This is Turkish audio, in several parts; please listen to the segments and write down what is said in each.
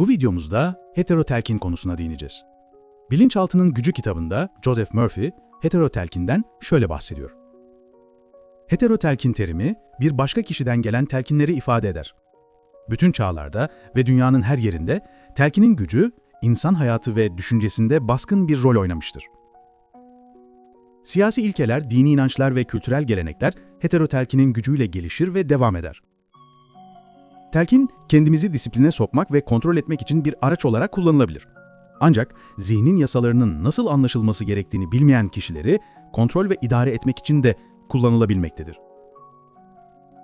Bu videomuzda heterotelkin konusuna değineceğiz. Bilinçaltının Gücü kitabında Joseph Murphy heterotelkinden şöyle bahsediyor. Heterotelkin terimi bir başka kişiden gelen telkinleri ifade eder. Bütün çağlarda ve dünyanın her yerinde telkinin gücü insan hayatı ve düşüncesinde baskın bir rol oynamıştır. Siyasi ilkeler, dini inançlar ve kültürel gelenekler heterotelkinin gücüyle gelişir ve devam eder. Telkin, kendimizi disipline sokmak ve kontrol etmek için bir araç olarak kullanılabilir. Ancak zihnin yasalarının nasıl anlaşılması gerektiğini bilmeyen kişileri kontrol ve idare etmek için de kullanılabilmektedir.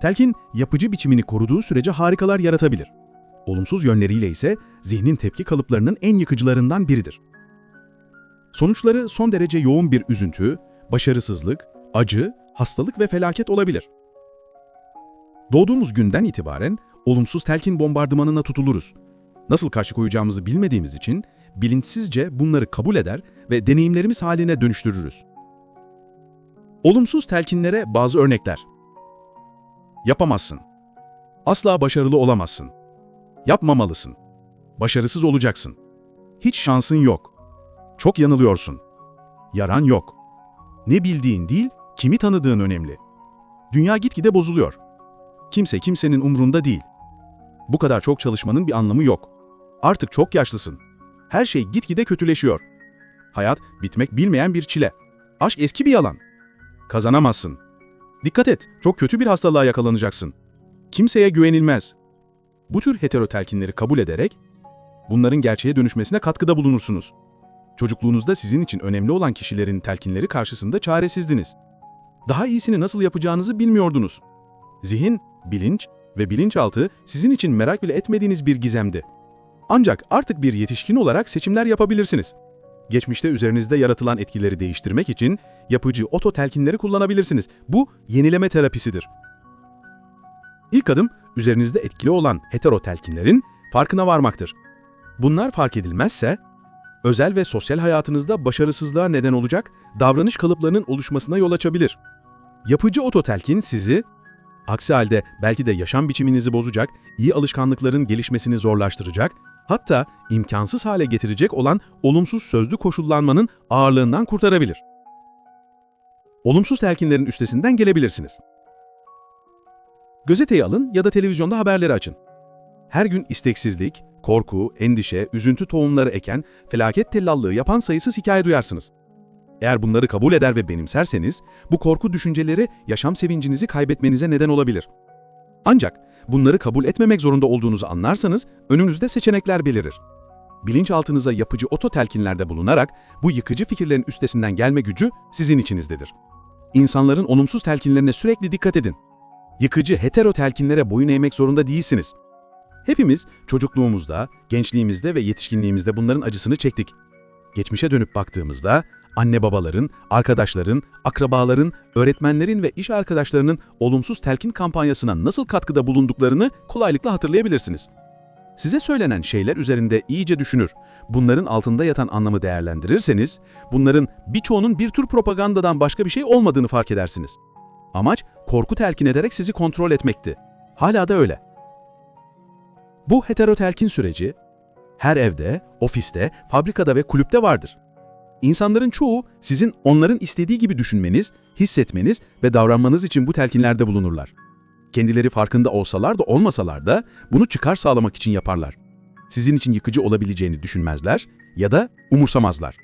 Telkin, yapıcı biçimini koruduğu sürece harikalar yaratabilir. Olumsuz yönleriyle ise zihnin tepki kalıplarının en yıkıcılarından biridir. Sonuçları son derece yoğun bir üzüntü, başarısızlık, acı, hastalık ve felaket olabilir. Doğduğumuz günden itibaren olumsuz telkin bombardımanına tutuluruz. Nasıl karşı koyacağımızı bilmediğimiz için bilinçsizce bunları kabul eder ve deneyimlerimiz haline dönüştürürüz. Olumsuz telkinlere bazı örnekler. Yapamazsın. Asla başarılı olamazsın. Yapmamalısın. Başarısız olacaksın. Hiç şansın yok. Çok yanılıyorsun. Yaran yok. Ne bildiğin değil, kimi tanıdığın önemli. Dünya gitgide bozuluyor. Kimse kimsenin umrunda değil. Bu kadar çok çalışmanın bir anlamı yok. Artık çok yaşlısın. Her şey gitgide kötüleşiyor. Hayat bitmek bilmeyen bir çile. Aşk eski bir yalan. Kazanamazsın. Dikkat et, çok kötü bir hastalığa yakalanacaksın. Kimseye güvenilmez. Bu tür heterotelkinleri kabul ederek bunların gerçeğe dönüşmesine katkıda bulunursunuz. Çocukluğunuzda sizin için önemli olan kişilerin telkinleri karşısında çaresizdiniz. Daha iyisini nasıl yapacağınızı bilmiyordunuz. Zihin, bilinç ve bilinçaltı sizin için merak bile etmediğiniz bir gizemdi. Ancak artık bir yetişkin olarak seçimler yapabilirsiniz. Geçmişte üzerinizde yaratılan etkileri değiştirmek için yapıcı ototelkinleri kullanabilirsiniz. Bu yenileme terapisidir. İlk adım üzerinizde etkili olan heterotelkinlerin farkına varmaktır. Bunlar fark edilmezse özel ve sosyal hayatınızda başarısızlığa neden olacak davranış kalıplarının oluşmasına yol açabilir. Yapıcı ototelkin sizi, aksi halde belki de yaşam biçiminizi bozacak, iyi alışkanlıkların gelişmesini zorlaştıracak, hatta imkansız hale getirecek olan olumsuz sözlü koşullanmanın ağırlığından kurtarabilir. Olumsuz telkinlerin üstesinden gelebilirsiniz. Gazeteyi alın ya da televizyonda haberleri açın. Her gün isteksizlik, korku, endişe, üzüntü tohumları eken, felaket tellallığı yapan sayısız hikaye duyarsınız. Eğer bunları kabul eder ve benimserseniz, bu korku düşünceleri yaşam sevincinizi kaybetmenize neden olabilir. Ancak bunları kabul etmemek zorunda olduğunuzu anlarsanız, önünüzde seçenekler belirir. Bilinçaltınıza yapıcı ototelkinlerde bulunarak bu yıkıcı fikirlerin üstesinden gelme gücü sizin içinizdedir. İnsanların olumsuz telkinlerine sürekli dikkat edin. Yıkıcı heterotelkinlere boyun eğmek zorunda değilsiniz. Hepimiz çocukluğumuzda, gençliğimizde ve yetişkinliğimizde bunların acısını çektik. Geçmişe dönüp baktığımızda anne babaların, arkadaşların, akrabaların, öğretmenlerin ve iş arkadaşlarının olumsuz telkin kampanyasına nasıl katkıda bulunduklarını kolaylıkla hatırlayabilirsiniz. Size söylenen şeyler üzerinde iyice düşünür, bunların altında yatan anlamı değerlendirirseniz, bunların birçoğunun bir tür propagandadan başka bir şey olmadığını fark edersiniz. Amaç korku telkin ederek sizi kontrol etmekti. Hala da öyle. Bu heterotelkin süreci her evde, ofiste, fabrikada ve kulüpte vardır. İnsanların çoğu sizin onların istediği gibi düşünmeniz, hissetmeniz ve davranmanız için bu telkinlerde bulunurlar. Kendileri farkında olsalar da olmasalar da bunu çıkar sağlamak için yaparlar. Sizin için yıkıcı olabileceğini düşünmezler ya da umursamazlar.